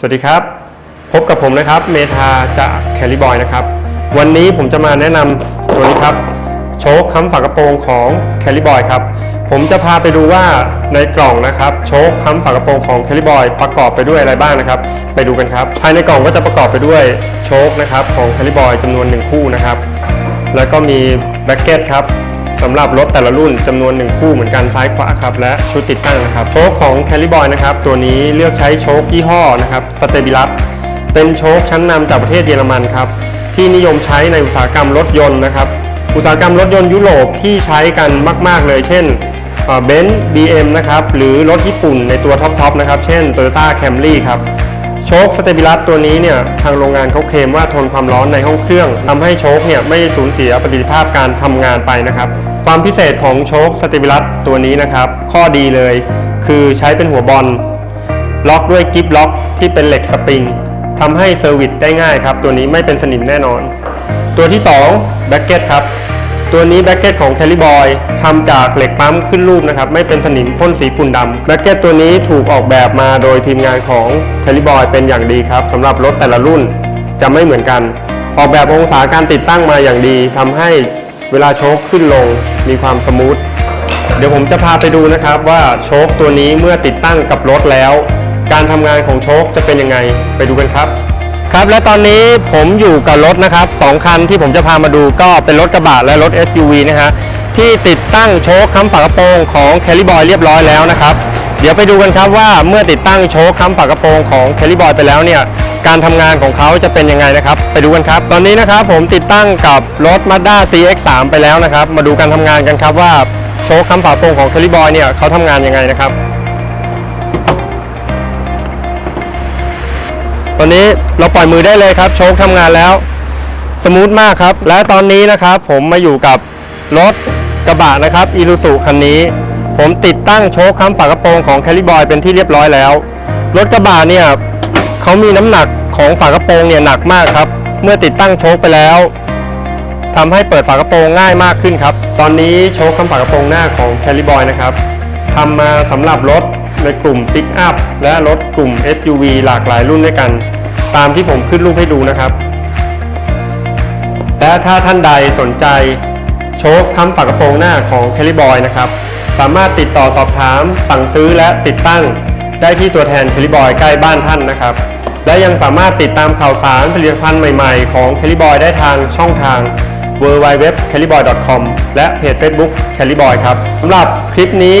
สวัสดีครับ พบกับผมนะครับเมธาจากแคลิบอยนะครับ วันนี้ผมจะมาแนะนำตัวนี้ครับ โชคค้ำฝากระโปรงของแคลิบอยครับ ผมจะพาไปดูว่าในกล่องนะครับ โชคค้ำฝากระโปรงของแคลิบอยประกอบไปด้วยอะไรบ้างนะครับ ไปดูกันครับ ภายในกล่องก็จะประกอบไปด้วยโชคนะครับของแคลิบอยจำนวนหนึ่งคู่นะครับ แล้วก็มีแบ็กเก็ตครับ สำหรับรถแต่ละรุ่นจำนวนหนึ่งคู่เหมือนกันซ้ายขวาครับและชุดติดตั้งนะครับโชคของ c a l i b o y นะครับตัวนี้เลือกใช้โชคยี่ห้อนะครับ s t a b i l u s เป็นโชคชั้นนำจากประเทศเยอรมันครับที่นิยมใช้ในอุตสาหกรรมรถยนต์นะครับอุตสาหกรรมรถยนต์ยุโรปที่ใช้กันมาก ๆ เลย เช่นเบนซ์บีเอ็มนะครับหรือรถญี่ปุ่นในตัวท็อปๆนะครับเช่น Toyota Camry ครับ โชคสเตบิลัสตัวนี้เนี่ยทางโรงงานเขาเคลมว่าทนความร้อนในห้องเครื่องทำให้โชคเนี่ยไม่สูญเสียประสิทธิภาพการทำงานไปนะครับ ความพิเศษของโชคสเตบิลัสตัวนี้นะครับ ข้อดีเลย คือใช้เป็นหัวบอลล็อกด้วยกิฟล็อกที่เป็นเหล็กสปริงทำให้เซอร์วิสได้ง่ายครับ ตัวนี้ไม่เป็นสนิมแน่นอน ตัวที่2แบ็กเก็ตครับ ตัวนี้แบ็กเก็ตของ c a l i b o y ทำจากเหล็กปั๊มขึ้นรูปนะครับ ไม่เป็นสนิมพ่นสีฝุ่นดำแบ็กเก็ตตัวนี้ถูกออกแบบมาโดยทีมงานของ c a l i b o y เป็นอย่างดีครับสำหรับรถแต่ละรุ่นจะไม่เหมือนกัน ออกแบบองศาการติดตั้งมาอย่างดีทำให้เวลาโชคขึ้นลงมีความสมูทเดี๋ยวผมจะพาไปดูนะครับว่าโชคตัวนี้เมื่อติดตั้งกับรถแล้ว การทำงานของโชคจะเป็นยังไงไปดูกันครับ ครับและตอนนี้ผมอยู่กับรถนะครับสองคันที่ผมจะพามาดูก็เป็นรถกระบะและรถ SUV นะฮะที่ติดตั้งโชคค้ำฝากระโปรงของ c a l i b o y เรียบร้อยแล้วนะครับ เดี๋ยวไปดูกันครับว่าเมื่อติดตั้งโชคค้ำฝากระโปรงของ c a l i b o y ไปแล้วเนี่ยการทำงานของเขาจะเป็นยังไงนะครับ ไปดูกันครับ ตอนนี้นะครับผมติดตั้งกับรถ Mazda CX-3 ไปแล้วนะครับ มาดูการทำงานกันครับว่าโชคค้ำฝากระโปรงของ c a l i b o y เนี่ยเขาทำงานยังไงนะครับ ตอนนี้เราปล่อยมือได้เลยครับ โชคทำงานแล้ว สมูทมากครับ และตอนนี้นะครับผมมาอยู่กับรถกระบะนะครับอี u ู u คันนี้ ผมติดตั้งโชคค้ำฝากระโปรงของแคลิบอยเป็นที่เรียบร้อยแล้ว รถกระบะเนี่ยเขามีน้ำหนักของฝากระโปรงเนี่ยหนักมากครับ เมื่อติดตั้งโชคไปแล้วทำให้เปิดฝากระโปรงง่ายมากขึ้นครับ ตอนนี้โชคค้ำฝากระโปรงหน้าของแคลิบอยนะครับทำมาสำหรับรถ ในกลุ่ม Pick Up และรถกลุ่ม SUV หลากหลายรุ่นด้วยกัน ตามที่ผมขึ้นรูปให้ดูนะครับ และถ้าท่านใดสนใจโชคค้ำฝากระโปรงหน้าของ c a l i b o y นะครับ สามารถติดต่อสอบถาม สั่งซื้อและติดตั้ง ได้ที่ตัวแทน c a l i b o y ใกล้บ้านท่านนะครับ และยังสามารถติดตามข่าวสารผลิตภัณฑ์ใหม่ๆ ของ c a l i b o y ได้ทางช่องทาง w w w c a l i b o y c o m และเพจ Facebook c a l i b o y ครับสำหรับคลิปนี้